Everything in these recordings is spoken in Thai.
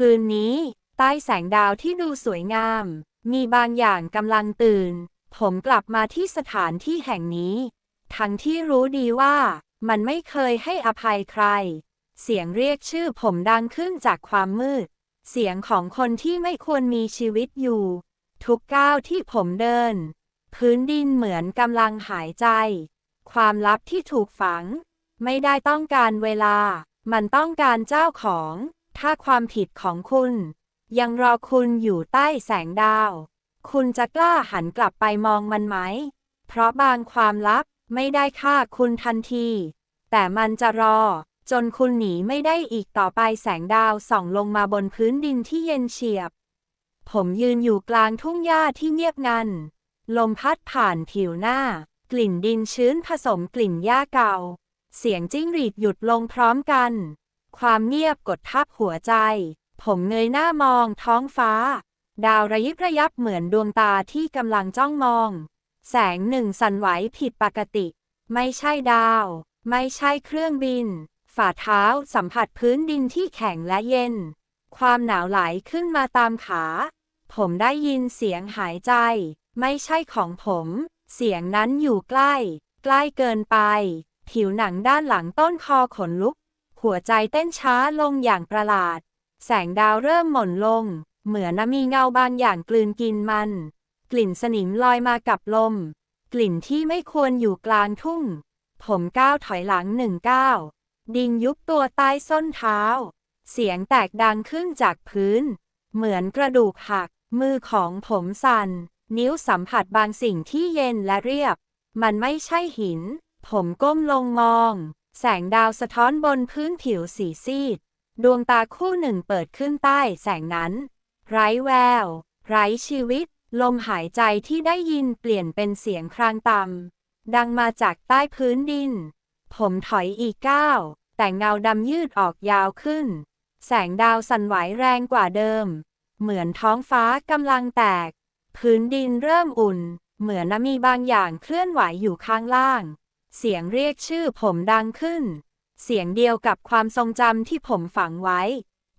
คืนนี้ ใต้แสงดาวที่ดูสวยงาม มีบางอย่างกำลังตื่น ผมกลับมาที่สถานที่แห่งนี้ ทั้งที่รู้ดีว่ามันไม่เคยให้อภัยใคร เสียงเรียกชื่อผมดังขึ้นจากความมืด เสียงของคนที่ไม่ควรมีชีวิตอยู่ ทุกก้าวที่ผมเดิน พื้นดินเหมือนกำลังหายใจ ความลับที่ถูกฝัง ไม่ได้ต้องการเวลา มันต้องการเจ้าของ ถ้าความผิดของคุณ ยังรอคุณอยู่ใต้แสงดาว คุณจะกล้าหันกลับไปมองมันไหม เพราะบางความลับไม่ได้ฆ่าคุณทันที แต่มันจะรอ จนคุณหนีไม่ได้อีกต่อไปแสงดาวส่องลงมาบนพื้นดินที่เย็นเฉียบ ผมยืนอยู่กลางทุ่งหญ้าที่เงียบงัน ลมพัดผ่านผิวหน้า กลิ่นดินชื้นผสมกลิ่นหญ้าเก่า เสียงจิ้งหรีดหยุดลงพร้อมกัน ความเงียบกดทับหัวใจ ผมเงยหน้ามองท้องฟ้า ดาวระยิบระยับเหมือนดวงตาที่กำลังจ้องมอง แสงหนึ่งสั่นไหวผิดปกติ ไม่ใช่ดาว ไม่ใช่เครื่องบิน ฝ่าเท้าสัมผัสพื้นดินที่แข็งและเย็น ความหนาวไหลขึ้นมาตามขา ผมได้ยินเสียงหายใจ ไม่ใช่ของผม เสียงนั้นอยู่ใกล้ ใกล้เกินไป ผิวหนังด้านหลังต้นคอขนลุก หัวใจเต้นช้าลงอย่างประหลาด แสงดาวเริ่มหม่นลง เหมือนมีเงาบางอย่างกลืนกินมัน กลิ่นสนิมลอยมากับลม กลิ่นที่ไม่ควรอยู่กลางทุ่ง ผมก้าวถอยหลังหนึ่งก้าวดินยุบตัวใต้ส้นเท้า เสียงแตกดังขึ้นจากพื้น เหมือนกระดูกหัก มือของผมสั่น นิ้วสัมผัสบางสิ่งที่เย็นและเรียบ มันไม่ใช่หิน ผมก้มลงมอง แสงดาวสะท้อนบนพื้นผิวสีซีด ดวงตาคู่หนึ่งเปิดขึ้นใต้แสงนั้น ไร้แวว ไร้ชีวิต ลมหายใจที่ได้ยินเปลี่ยนเป็นเสียงครางต่ำดังมาจากใต้พื้นดิน ผมถอยอีกก้าว แต่เงาดำยืดออกยาวขึ้น แสงดาวสั่นไหวแรงกว่าเดิม เหมือนท้องฟ้ากำลังแตก พื้นดินเริ่มอุ่น เหมือนมีบางอย่างเคลื่อนไหวอยู่ข้างล่าง เสียงเรียกชื่อผมดังขึ้น เสียงเดียวกับความทรงจำที่ผมฝังไว้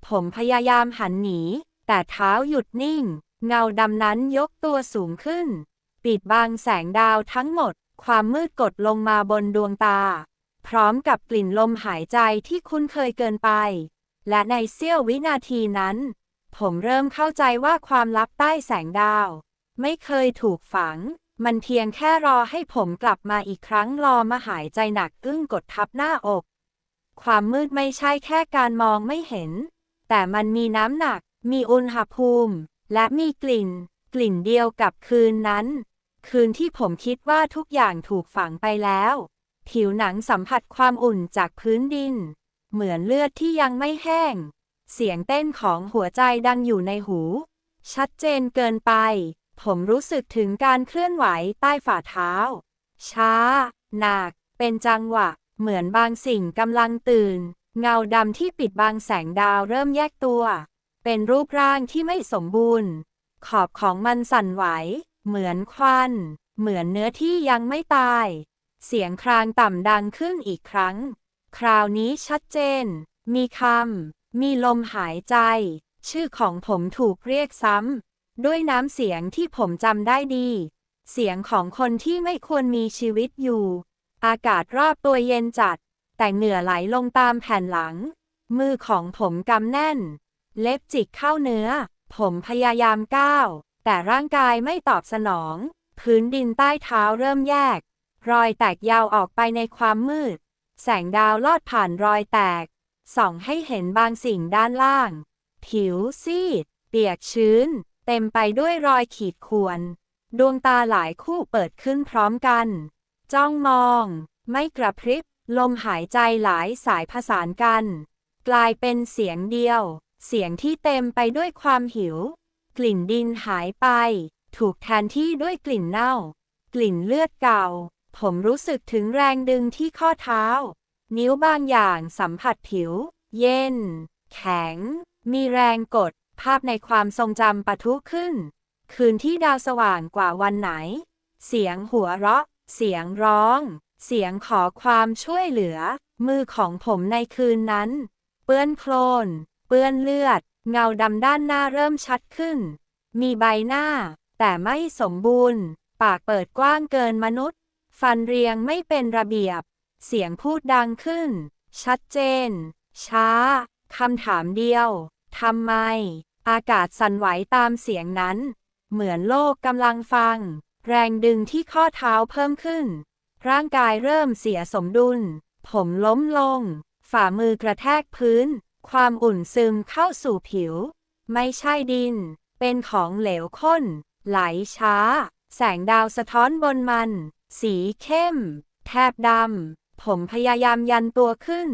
ผมพยายามหันหนี แต่เท้าหยุดนิ่ง เงาดำนั้นยกตัวสูงขึ้น ปิดบังแสงดาวทั้งหมด ความมืดกดลงมาบนดวงตา พร้อมกับกลิ่นลมหายใจที่คุ้นเคยเกินไป และในเสี้ยววินาทีนั้น ผมเริ่มเข้าใจว่าความลับใต้แสงดาว ไม่เคยถูกฝัง มันเพียงแค่รอให้ผมกลับมาอีกครั้งรอมาหายใจหนักอึ้งกดทับหน้าอก ความมืดไม่ใช่แค่การมองไม่เห็น แต่มันมีน้ำหนัก มีอุณหภูมิ และมีกลิ่น กลิ่นเดียวกับคืนนั้น คืนที่ผมคิดว่าทุกอย่างถูกฝังไปแล้ว ผิวหนังสัมผัสความอุ่นจากพื้นดิน เหมือนเลือดที่ยังไม่แห้ง เสียงเต้นของหัวใจดังอยู่ในหู ชัดเจนเกินไป ผมรู้สึกถึงการเคลื่อนไหวใต้ฝ่าเท้า ช้า หนัก เป็นจังหวะ เหมือนบางสิ่งกำลังตื่น เงาดำที่ปิดบังแสงดาวเริ่มแยกตัว เป็นรูปร่างที่ไม่สมบูรณ์ ขอบของมันสั่นไหว เหมือนควัน เหมือนเนื้อที่ยังไม่ตาย เสียงครางต่ำดังขึ้นอีกครั้ง คราวนี้ชัดเจน มีคำมีลมหายใจ ชื่อของผมถูกเรียกซ้ำ ด้วยน้ำเสียงที่ผมจำได้ดี เสียงของคนที่ไม่ควรมีชีวิตอยู่ อากาศรอบตัวเย็นจัด แต่เหงื่อไหลลงตามแผ่นหลัง มือของผมกำแน่น เล็บจิกเข้าเนื้อ ผมพยายามก้าว แต่ร่างกายไม่ตอบสนอง พื้นดินใต้เท้าเริ่มแยก รอยแตกยาวออกไปในความมืด แสงดาวลอดผ่านรอยแตก ส่องให้เห็นบางสิ่งด้านล่าง ผิวซีด เปียกชื้น เต็มไปด้วยรอยขีดข่วน ดวงตาหลายคู่เปิดขึ้นพร้อมกัน จ้องมอง ไม่กระพริบ ลมหายใจหลายสายผสานกัน กลายเป็นเสียงเดียว เสียงที่เต็มไปด้วยความหิว กลิ่นดินหายไป ถูกแทนที่ด้วยกลิ่นเน่า กลิ่นเลือดเก่า ผมรู้สึกถึงแรงดึงที่ข้อเท้า นิ้วบางอย่างสัมผัสผิว เย็น แข็ง มีแรงกด ภาพในความทรงจำปะทุขึ้น คืนที่ดาวสว่างกว่าวันไหน เสียงหัวเราะ เสียงร้อง เสียงขอความช่วยเหลือ มือของผมในคืนนั้น เปื้อนโคลน เปื้อนเลือด เงาดำด้านหน้าเริ่มชัดขึ้น มีใบหน้า แต่ไม่สมบูรณ์ ปากเปิดกว้างเกินมนุษย์ ฟันเรียงไม่เป็นระเบียบ เสียงพูดดังขึ้น ชัดเจน ช้าคำถามเดียว ทำไม อากาศสั่นไหวตามเสียงนั้น เหมือนโลกกำลังฟัง แรงดึงที่ข้อเท้าเพิ่มขึ้น ร่างกายเริ่มเสียสมดุล ผมล้มลง ฝ่ามือกระแทกพื้น ความอุ่นซึมเข้าสู่ผิว ไม่ใช่ดิน เป็นของเหลวข้น ไหลช้า แสงดาวสะท้อนบนมัน สีเข้ม แทบดำ ผมพยายามยันตัวขึ้น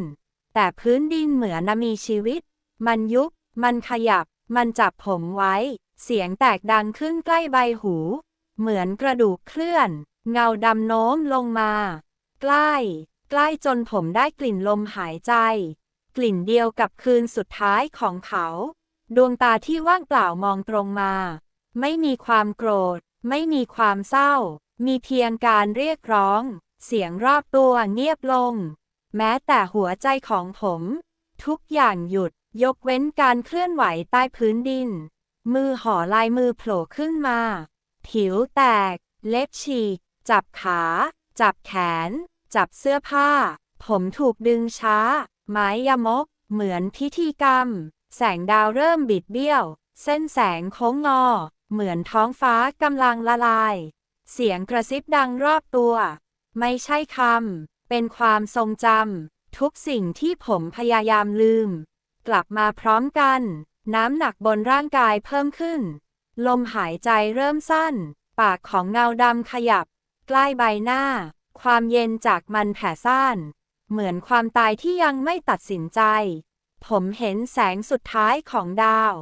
แต่พื้นดินเหมือนมีชีวิต มันยุบ มันขยับ มันจับผมไว้ เสียงแตกดังขึ้นใกล้ใบหู เหมือนกระดูกเคลื่อน เงาดำโน้มลงมา ใกล้ ใกล้จนผมได้กลิ่นลมหายใจ กลิ่นเดียวกับคืนสุดท้ายของเขา ดวงตาที่ว่างเปล่ามองตรงมา ไม่มีความโกรธ ไม่มีความเศร้า มีเพียงการเรียกร้อง เสียงรอบตัวเงียบลง แม้แต่หัวใจของผม ทุกอย่างหยุด ยกเว้นการเคลื่อนไหวใต้พื้นดิน มือห่อลายมือโผล่ขึ้นมา ผิวแตก เล็บฉีก จับขา จับแขน จับเสื้อผ้า ผมถูกดึงช้า ไม้ยมก เหมือนพิธีกรรม แสงดาวเริ่มบิดเบี้ยว เส้นแสงโค้งงอ เหมือนท้องฟ้ากำลังละลาย เสียงกระซิบดังรอบตัว ไม่ใช่คำ เป็นความทรงจำทุกสิ่งที่ผมพยายามลืม กลับมาพร้อมกัน น้ำหนักบนร่างกายเพิ่มขึ้น ลมหายใจเริ่มสั้น ปากของเงาดำขยับ ใกล้ใบหน้า ความเย็นจากมันแผ่ซ่าน เหมือนความตายที่ยังไม่ตัดสินใจ ผมเห็นแสงสุดท้ายของดาว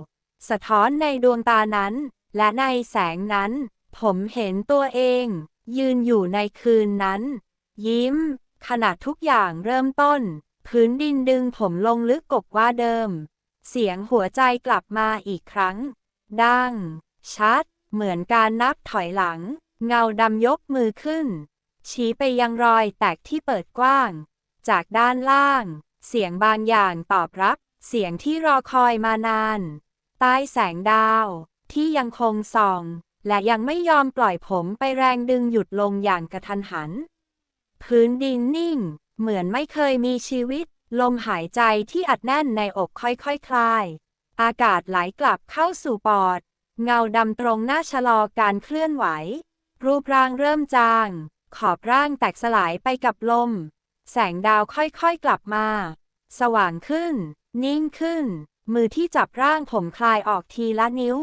สะท้อนในดวงตานั้น และในแสงนั้น ผมเห็นตัวเอง ยืนอยู่ในคืนนั้น ยิ้ม ขณะทุกอย่างเริ่มต้น พื้นดินดึงผมลงลึกกบว่าเดิม เสียงหัวใจกลับมาอีกครั้ง ดัง ชัด เหมือนการนับถอยหลัง เงาดำยกมือขึ้น ชี้ไปยังรอยแตกที่เปิดกว้าง จากด้านล่าง เสียงบางอย่างตอบรับ เสียงที่รอคอยมานาน ใต้แสงดาว ที่ยังคงส่อง และยังไม่ยอมปล่อยผมไปแรงดึงหยุดลงอย่างกระทันหัน พื้นดินนิ่ง เหมือนไม่เคยมีชีวิต ลมหายใจที่อัดแน่นในอกค่อยๆคคลาย อากาศไหลกลับเข้าสู่ปอด เงาดำตรงหน้าชะลอการเคลื่อนไหว รูปร่างเริ่มจาง ขอบร่างแตกสลายไปกับลม แสงดาวค่อยๆกลับมา สว่างขึ้น นิ่งขึ้น มือที่จับร่างผมคลายออกทีละนิ้ว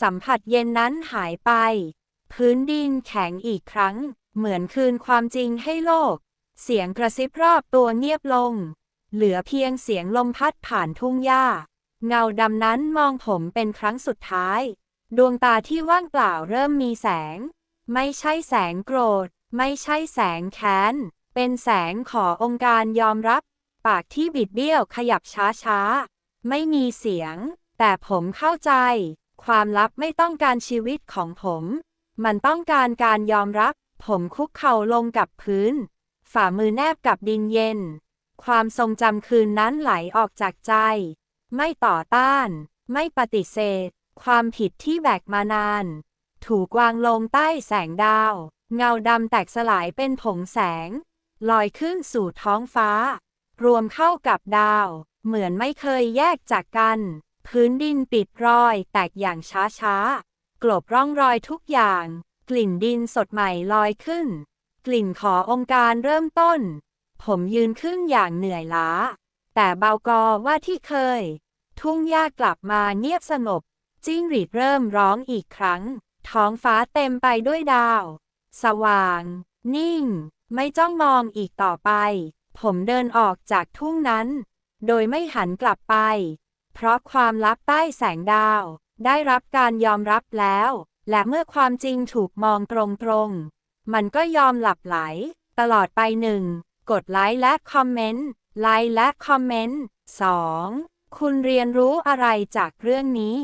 สัมผัสเย็นนั้นหายไป พื้นดินแข็งอีกครั้ง เหมือนคืนความจริงให้โลก เสียงกระซิบรอบตัวเงียบลง เหลือเพียงเสียงลมพัดผ่านทุ่งหญ้า เงาดำนั้นมองผมเป็นครั้งสุดท้าย ดวงตาที่ว่างเปล่าเริ่มมีแสง ไม่ใช่แสงโกรธ ไม่ใช่แสงแค้น เป็นแสงขอองค์การยอมรับ ปากที่บิดเบี้ยวขยับช้าๆ ไม่มีเสียง แต่ผมเข้าใจ ความลับไม่ต้องการชีวิตของผม มันต้องการการยอมรับ ผมคุกเข่าลงกับพื้น ฝ่ามือแนบกับดินเย็น ความทรงจำคืนนั้นไหลออกจากใจ ไม่ต่อต้าน ไม่ปฏิเสธ ความผิดที่แบกมานาน ถูกวางลงใต้แสงดาว เงาดำแตกสลายเป็นผงแสง ลอยขึ้นสู่ท้องฟ้า รวมเข้ากับดาว เหมือนไม่เคยแยกจากกัน พื้นดินปิดรอยแตกอย่างช้าๆกลบร่องรอยทุกอย่าง กลิ่นดินสดใหม่ลอยขึ้น ลิ่นขอองค์การเริ่มต้น ผมยืนขึ้นอย่างเหนื่อยล้า แต่เบากอว่าที่เคย ทุ่งหญ้ากลับมาเงียบสงบ จิ้งหรีดเริ่มร้องอีกครั้ง ท้องฟ้าเต็มไปด้วยดาว สว่าง นิ่ง ไม่จ้องมองอีกต่อไป ผมเดินออกจากทุ่งนั้น โดยไม่หันกลับไป เพราะความลับใต้แสงดาว ได้รับการยอมรับแล้ว และเมื่อความจริงถูกมองตรงๆ มันก็ยอมหลับไหล ตลอดไปหนึ่งกดไลค์และคอมเมนต์ ไลค์และคอมเมนต์ 2. คุณเรียนรู้อะไรจากเรื่องนี้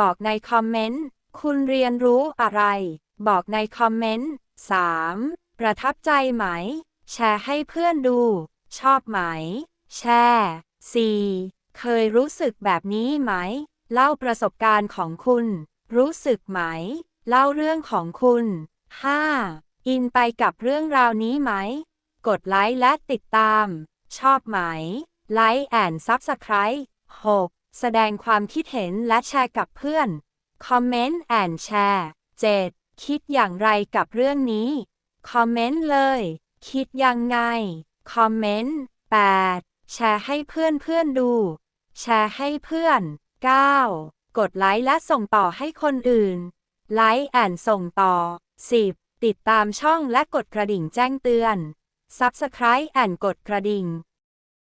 บอกในคอมเมนต์ คุณเรียนรู้อะไร บอกในคอมเมนต์ 3. ประทับใจไหม แชร์ให้เพื่อนดู ชอบไหม แชร์ 4. เคยรู้สึกแบบนี้ไหม เล่าประสบการณ์ของคุณ รู้สึกไหม เล่าเรื่องของคุณ 5. อินไปกับเรื่องราวนี้ไหม กดไลค์และติดตาม ชอบไหม ไลค์แอนซับสไคร b ์ 6. แสดงความคิดเห็นและแชร์กับเพื่อน คอมเมนต์แอนแชร์ 7. คิดอย่างไรกับเรื่องนี้ คอมเมนต์เลย คิดยังไง คอมเมนต์ 8. แชร์ให้เพื่อนเพื่อนดู แชร์ให้เพื่อน 9. กดไลค์และส่งต่อให้คนอื่น ไลค์แอนส่งต่อ 10. ติดตามช่องและกดกระดิ่งแจ้งเตือน Subscribe แอนกดกระดิ่ง